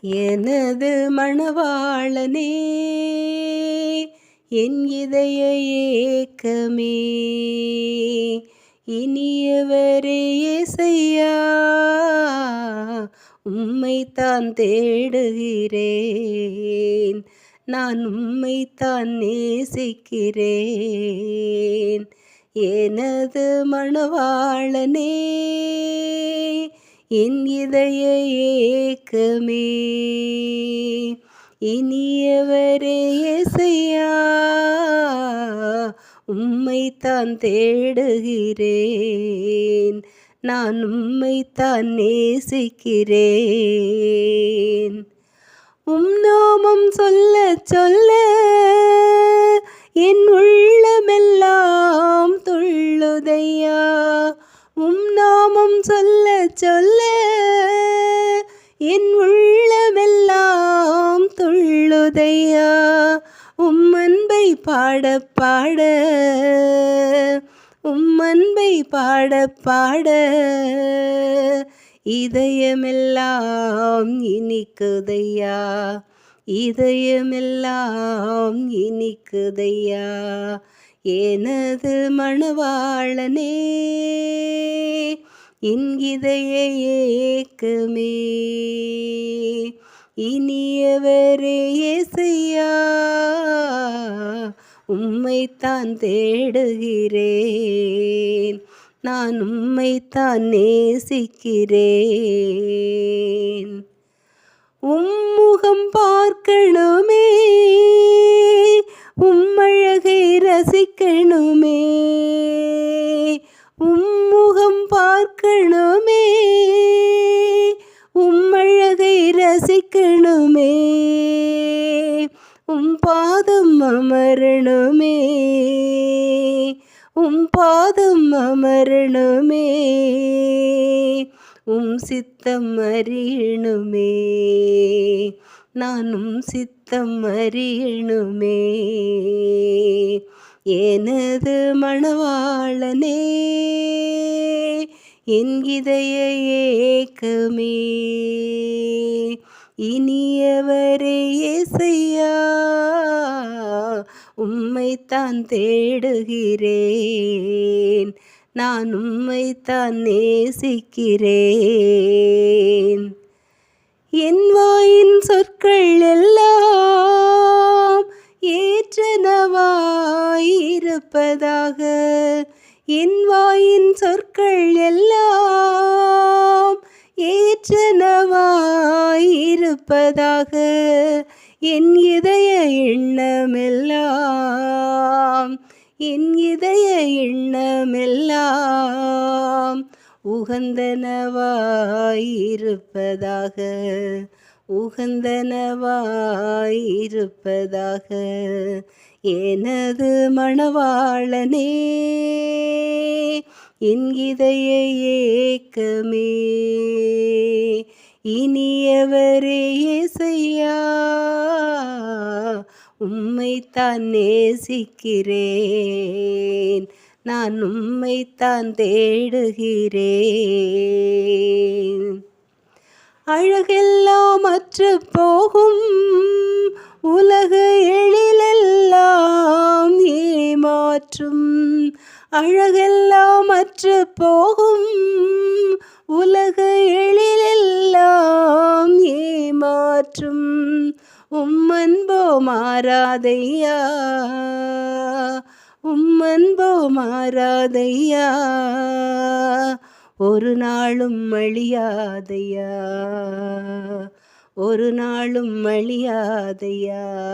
எனது மணவாளனே என் இதய ஏக்கமே. இனியவரே இசையா உம்மைத்தான் தேடுகிறேன். நான் உம்மைத்தான் நேசிக்கிறேன். எனது மணவாளனே என் இதய ஏக்கமே. இனியவரே இசையா உம்மைத்தான் தேடுகிறேன். நான் உம்மைத்தான் நேசிக்கிறேன். உம் நாமம் சொல்ல சொல்ல என் உள்ளமெல்லாம் துள்ளுதையா. உம் நாமம் சொல்ல சொல்ல என் உள்ளமெல்லாம் துள்ளுதையா உம் அன்பை பாட பாட உம் அன்பை பாட பாட இதயமெல்லாம் இனிக்குதையா? இதயமெல்லாம் இனிக்குதையா? எனது மணவாளனே என் ஏக்கமே. இனியவரே செய்யா உம்மைத்தான் தேடுகிறேன். நான் உம்மைத்தான் நேசிக்கிறேன். உம்முகம் பார்க்கணுமே உம்மழகை ரசி பார்க்கணுமே. உம்முகம் பார்க்கணுமே. உம்மழகை ரசிக்கணுமே. உம் பாதம் அமரணுமே. உம் பாதம் அமரணுமே. உம் சித்தம் அறியணுமே. நானும் சித்தம் அறியணுமே. எனது மணவாளனே என் இதய ஏக்கமே. இனியவரே இசையா உம்மைத்தான் தேடுகிறேன். நான் உம்மைத்தான் நேசிக்கிறேன். என் வாயின் சொற்கள் எல்லாம் ஏற்றனவாயிருப்பதாக என் இதய எண்ணமெல்லாம் என் இதய எண்ணமெல்லாம் உகந்தனவாயிருப்பதாக. உகந்தனவாயிருப்பதாக எனது மணவாளனே என்கிதைய ஏக்கமே. இனியவரே இசையா உம்மைத்தான் நேசிக்கிறேன். நான் உம்மைத்தான் தேடுகிறேன். அழகெல்லாம் அற்று போகும் உலக எழிலெல்லாம் ஏமாற்றும். அழகெல்லாம் அற்று போகும் உலக எழிலெல்லாம் ஏமாற்றும். உம்மன்போ மாறாதையா உம்மன்போ மாறாதையா. ஒரு நாளும் அழியாதையா. ஒரு நாளும் அழியாதையா.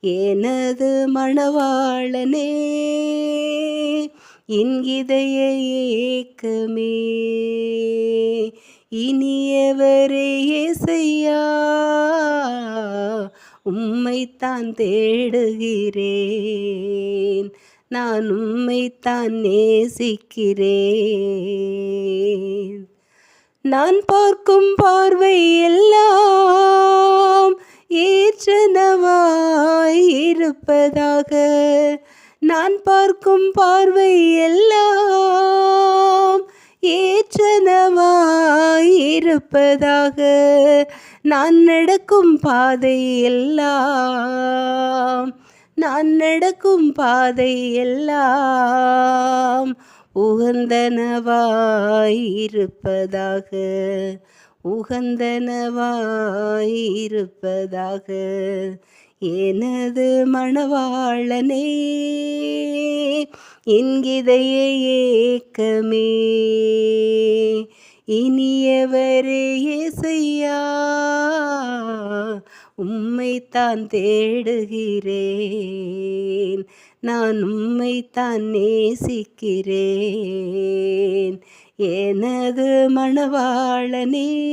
எனது மணவாளனே என் ஏக்கமே. இனியவரே செய்யா உம்மைத்தான் தேடுகிறேன். நான் உம்மைத்தான் நேசிக்கிறேன். நான் பார்க்கும் பார்வை எல்லாம் ஏற்றனவாய் இருப்பதாக. நான் பார்க்கும் பார்வை எல்லாம் ஏற்றனவாய் இருப்பதாக. நான் நடக்கும் பாதை எல்லாம் நான் நடக்கும் பாதை எல்லாம் உகந்தனவாயிருப்பதாக உகந்தனவாயிருப்பதாக. எனது மணவாளனே என்கிதைய ஏக்கமே இனியவரே செய்யா உம்மைத்தான் தேடுகிறேன். நான் உம்மைத்தான் நேசிக்கிறேன். எனது மணவாளனே.